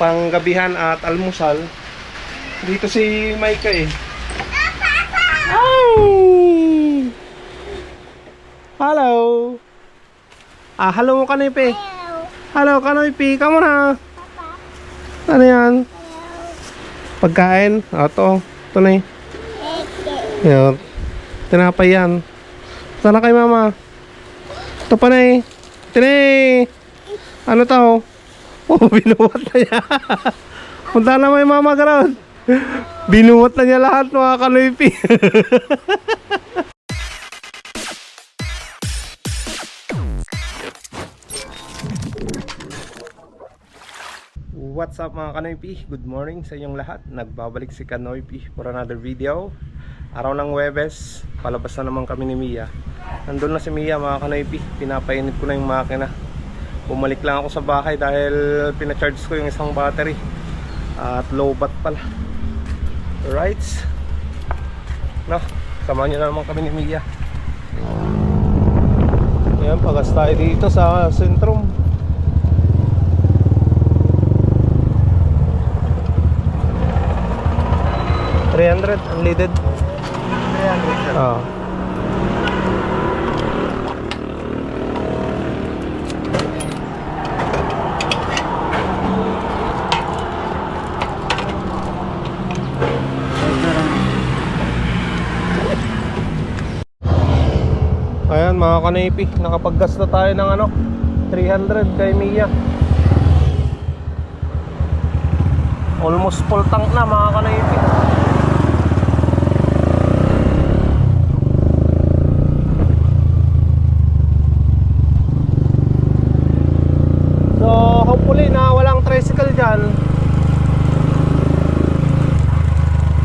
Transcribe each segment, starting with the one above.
panggabihan at almusal. Dito si Maika eh. Ay! Hello! Ah, hello mo kanipi. Hello kanipi, kamo na. Ano yan? Pagkain? O, ito. Ito na eh. Yan. Tinapay yan. Sana kay mama. Ito pa na eh. Tinay! Ano to? Oh, binuwat na niya. Punta na may mama garon. Binuwat na niya lahat mga kanoypi. What's up mga Kanoypi? Good morning sa inyong lahat. Nagbabalik si Kanoypi for another video. Araw ng Webes, palabas na naman kami ni Mia. Nandun na si Mia mga Kanoypi. Pinapainit ko na yung makina. Bumalik lang ako sa bahay dahil pinacharge ko yung isang battery. At low bat pala. Right? No, samahan nyo na naman kami ni Mia. Ayan, pagas tayo dito sa sentrum. Three hundred unleaded. 300 sir. Kanipi, nakapaggas na tayo ng ano, 300 kay Mia. Almost full tank na mga kanipi. So, hopefully na walang tricycle dyan.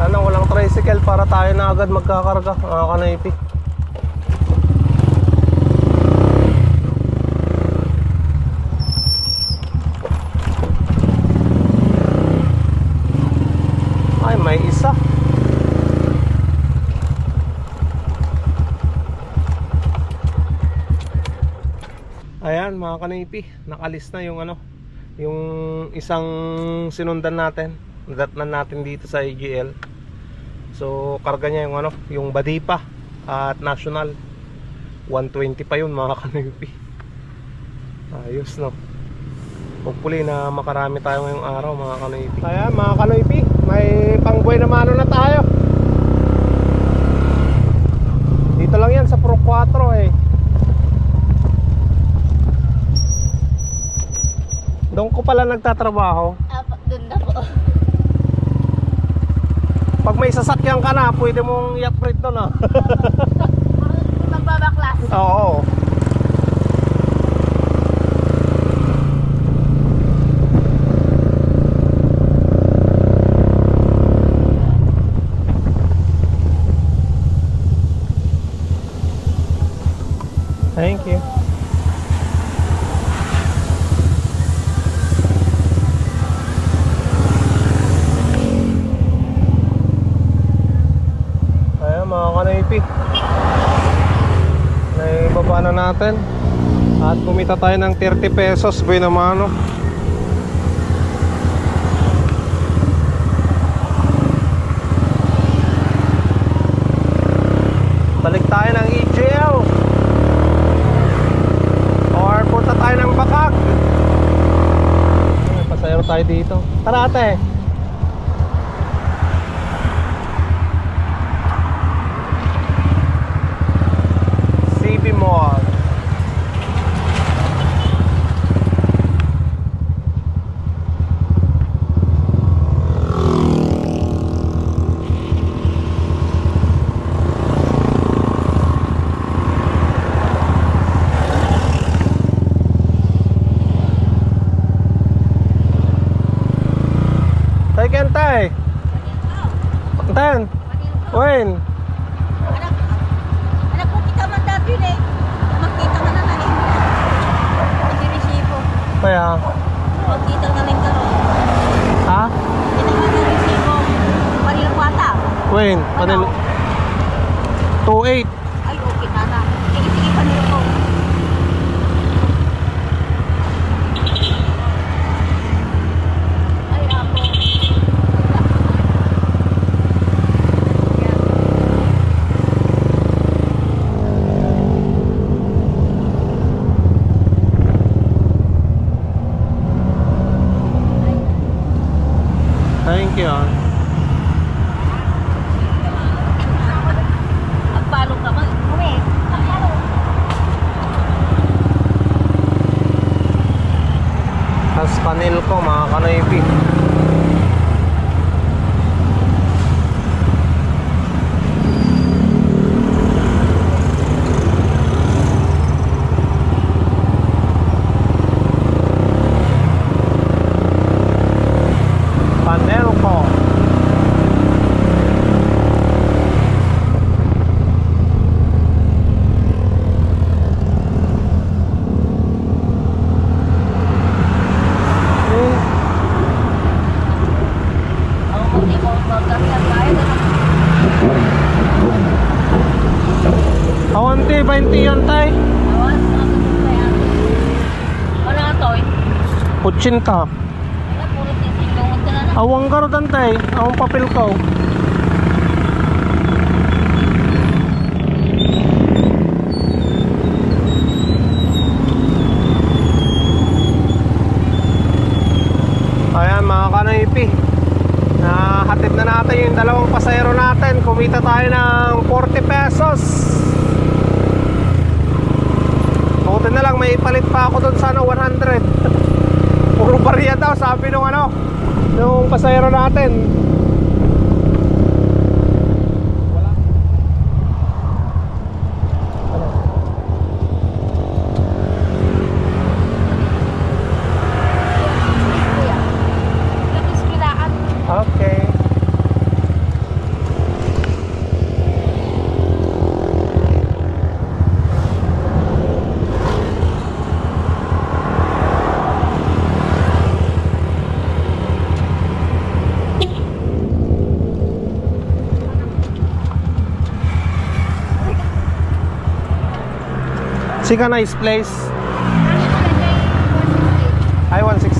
Sana walang tricycle para tayo na agad magkakarga, mga kanaypi. May isa. Ayan mga kanipi, nakalis na yung ano, yung isang sinundan natin, datnan natin dito sa IGL. So karga niya yung ano, yung Badipa at National. 120 pa yun mga kanipi. Ayos no. Hopefully na makarami tayo ngayong araw mga kanipi. Ayan mga kanipi, may pangboy na mano na tayo. Dito lang yan sa Pro 4 eh. Doon ko pala nagtatrabaho. Apo, dun na po. Pag may sasakyan ka na, pwede mong i-upgrade doon ah. Magbabaklas. Oo. Thank you. Ayan mga kanaypi Naibaba na natin At kumita tayo ng 30 pesos Boy naman no? Balik tayo ng EJL Or punta tayo ng Bakag Ay, Pasayro tayo dito. Tara ate rin. Panil... 2.8. Ay, okay na na. Sige, sige, panilo ko. Thank you. Ah. Tapos panel ko mga kanoypi. 120 yun, tay. Awas, nakasabot pa. Wala na to eh. 80. Awang garudan, tay. Awang papel ko. Ayan mga kanoipi Nahatid na natin yung dalawang pasayro natin Kumita tayo ng 40 pesos Buti na lang may ipalit pa ako doon sa ano, 100. Puro barya daw sabi nung ano, nung pasayro natin. Sika nice place. I-160.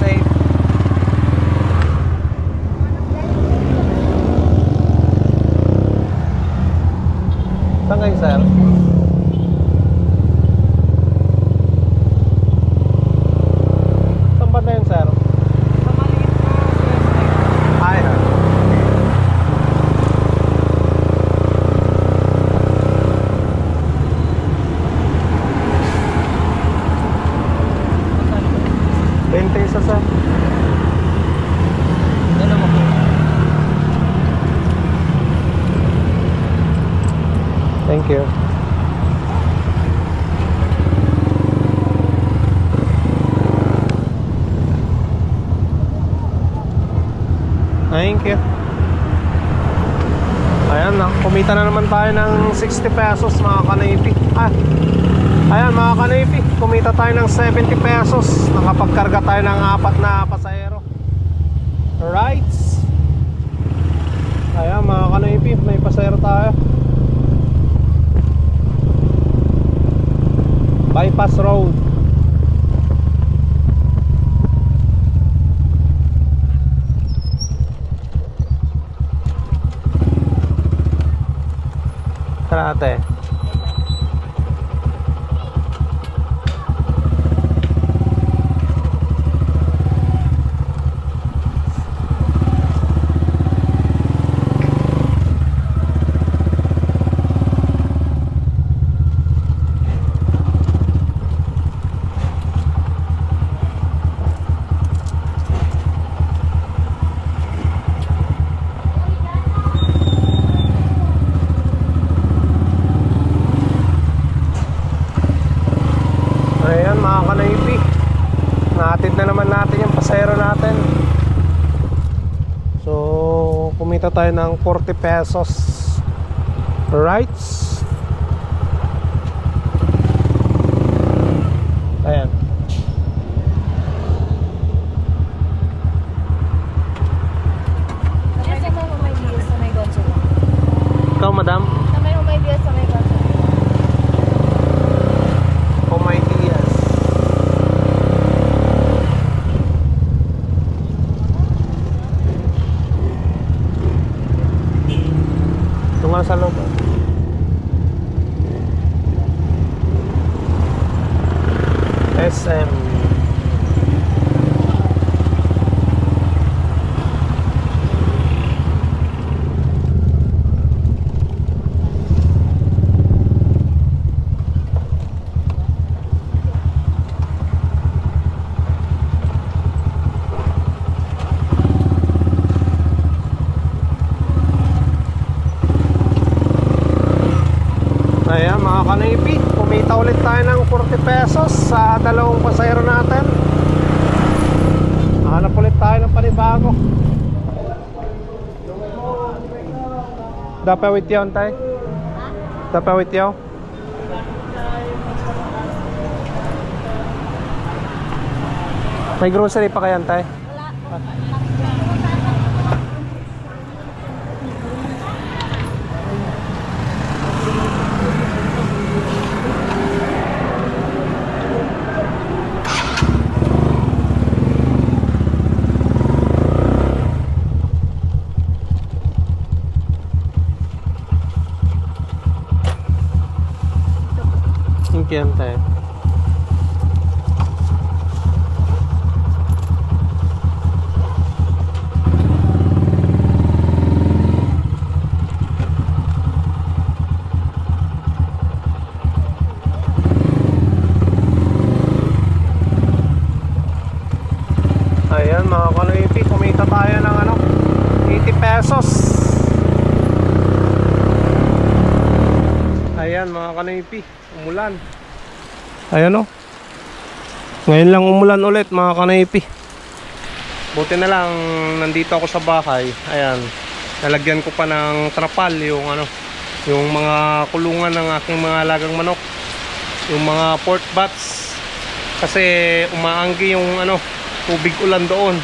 Bente isa, sir. Thank you. Thank you. Ayan kumita na naman tayo ng 60 pesos mga kanipi. Ah, ayan mga kanipi, kumita tayo ng 70 pesos. Nakapagkarga tayo ng apat na pasahero. Right. Ayan mga kanipi, may pasahero tayo. Bypass Road. Tara ate. Ayan mga kanaypi Natid na naman natin yung pasayro natin So kumita tayo ng 40 pesos Right Ayan Kasi mo may views sa may gotcha mo. Ikaw madam Sa may may views sa may gotcha mo. Oh my Diaz Tunga sa loob ah. SM mga kanipi, kumita ulit tayo ng 40 pesos sa dalawang pasayro natin. Hanap ulit tayo ng panibago. Dapat yaw tay? Dapat yaw? May grocery pa kayan tay? Wala. Tay. Ayan mga kanoipi, kumita tayo ng ano, 80 pesos. Ayan mga kanoipi, umulan. Ayan o. Ngayon lang umulan ulit mga kanoipi. Buti na lang nandito ako sa bahay. Ayan. Nalagyan ko pa ng trapal yung ano, yung mga kulungan ng aking mga alagang manok. Yung mga port bats. Kasi umaanggi yung ano, tubig ulan doon.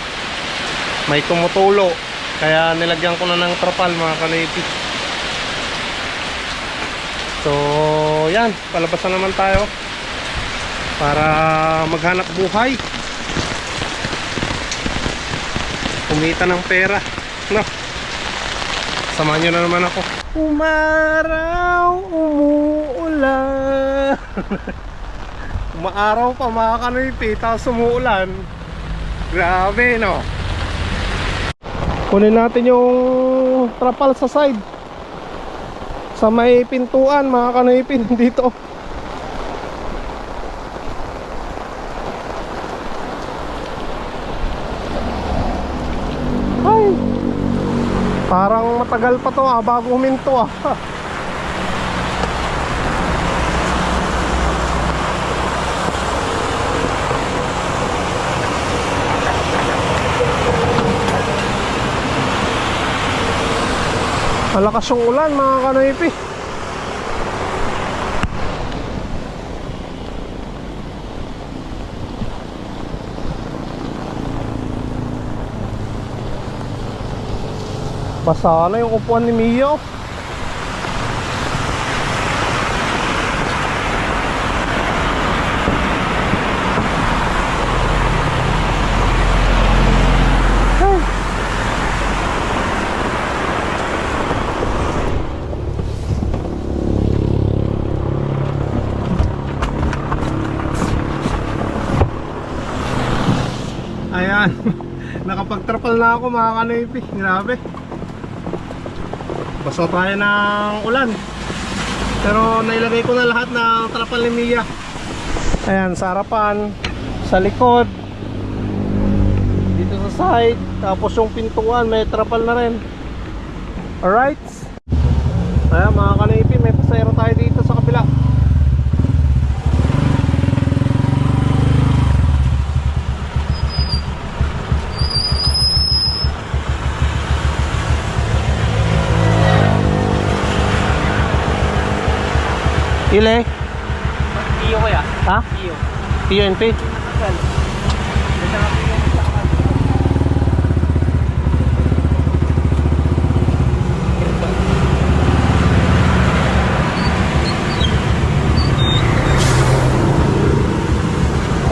May tumutulo. Kaya nilagyan ko na ng trapal mga kanoipi. So, yan, palabas na naman tayo para maghanap buhay. Kumita ng pera, no? Samahan nyo na naman ako. Umaraw, umuulan. Umaaraw pa mga kanoypi, tapos umuulan. Grabe, no? Kunin natin yung trapal sa side sa may pintuan mga kanoypin dito ay matagal pa to ah bago huminto ah. Malakas yung ulan mga kanoypi Basa na yung upuan ni Mio Ay. Ayan. Nakapagtrapal na ako mga kanoypi. Grabe. Basta tayo ng ulan. Pero nailagay ko na lahat ng trapal ni. Ayan, sa harapan, sa likod, dito sa side, tapos yung pintuan, may trapal na rin. Alright? Ayan mga kanoypi, may pasayro tayo Ile? Iyo ko ya. Ha? Iyo. PNP?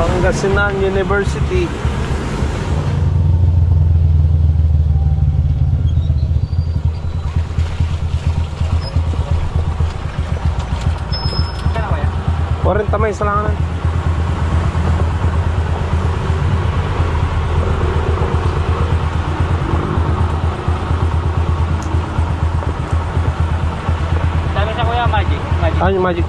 Pangasinan University. 40 may salanganan. Dami sa kuya Magic. Magic. Yung magic.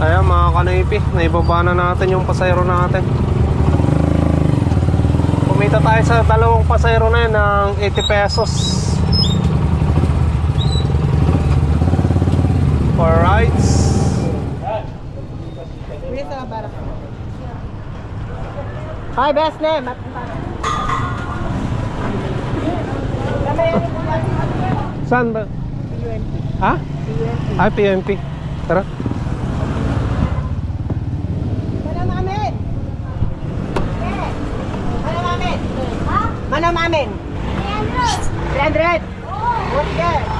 Ayan mga naibaba na natin yung pasayro natin. Kumita tayo sa dalawang pasayro na yun ng 80 pesos. For rides. Hi, best name. Saan ba? Ha? Ay, PMP. Tara. Ha? Mana mamin? 300. 300? What's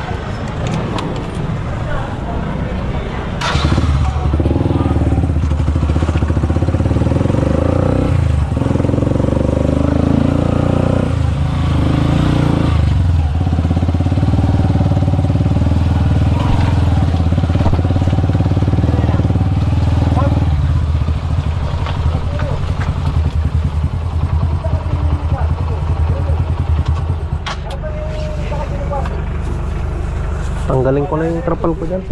Tanggalin ko na yung trapal ko dyan.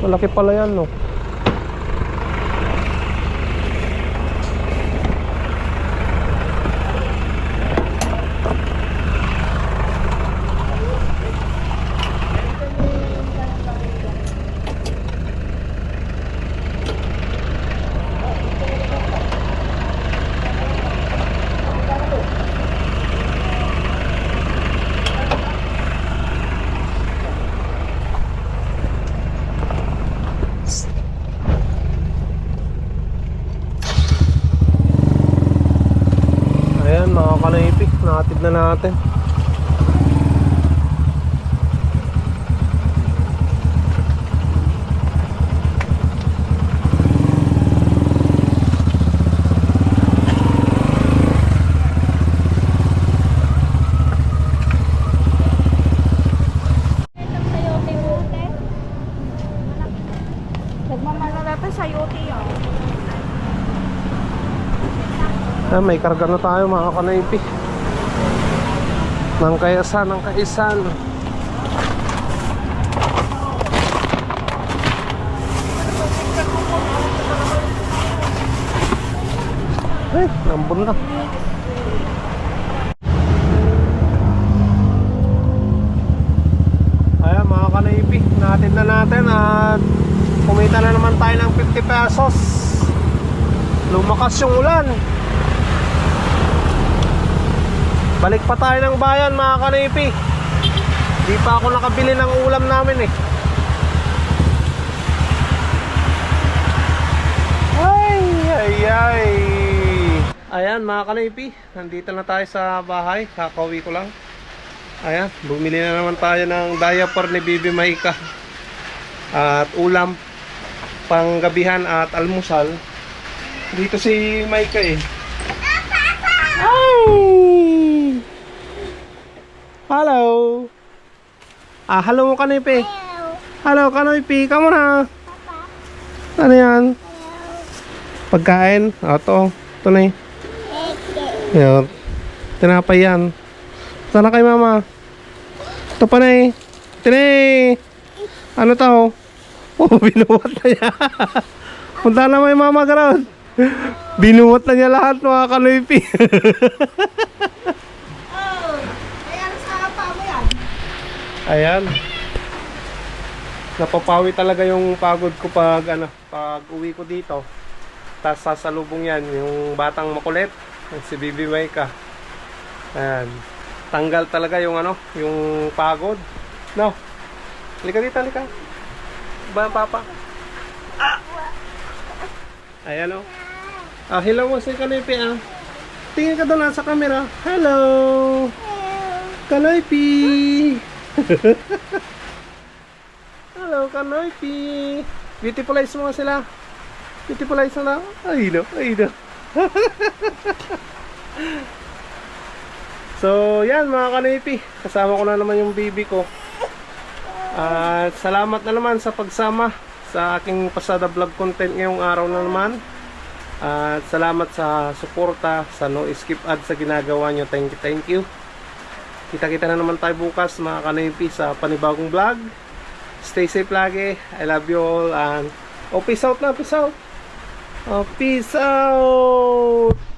Malaki pala yan, no? Ayan, mga kanaypi. Nakatid na natin. Nagmamalala pa sa yote yun. Ah, may karga na tayo mga kanaypi. Nang kaisan, nang kaisan. Ay, nambun na. Ayan mga kanaypi, natin na natin at kumita na naman tayo ng 50 pesos. Lumakas yung ulan. Balik pa tayo ng bayan mga kanipi. Di pa ako nakabili ng ulam namin eh. Ay, ay, ay. Ayan mga kanipi. Nandito na tayo sa bahay. Kakauwi ko lang. Ayan, bumili na naman tayo ng diaper ni Bibi Maika At ulam Panggabihan at almusal. Dito si Maika eh. Ay! Hello. Ah, hello mo kanipi. Hello kanipi, kamo na. Ano yan? Pagkain. O, ito. Ito na eh. Yan. Tinapay yan. Sana kay mama. Ito pa na eh. Tinay. Ano to? Oh, binuwat na niya. Punta na may mama garon. Binuwat na niya lahat mga kanipi. Kaya sa pa mo yan. Ayan. Napapawi talaga yung pagod ko pag ano, pag uwi ko dito. Tapos sasalubong yan, yung batang makulit, yung si Bibi Maika. Ayan. Tanggal talaga yung ano, yung pagod. No. Halika dito, halika. Ba, papa. Ah! Ayan o. Ah, hello mo si Kanipi ah. Tingin ka doon ah, sa camera. Hello. Kanipi. Hello, Kanoypi. Beautifulize mo nga sila. Beautifulize mo na. Ay, no. Ay, no. so, yan mga Kanoypi. Kasama ko na naman yung baby ko. At salamat na naman sa pagsama sa aking pasada vlog content ngayong araw na naman. At salamat sa suporta, sa no skip ad sa ginagawa nyo. Thank you, thank you. Kita-kita na naman tayo bukas mga Kanoypi sa panibagong vlog. Stay safe lagi. I love you all and oh, peace out na, peace out. Oh, peace out.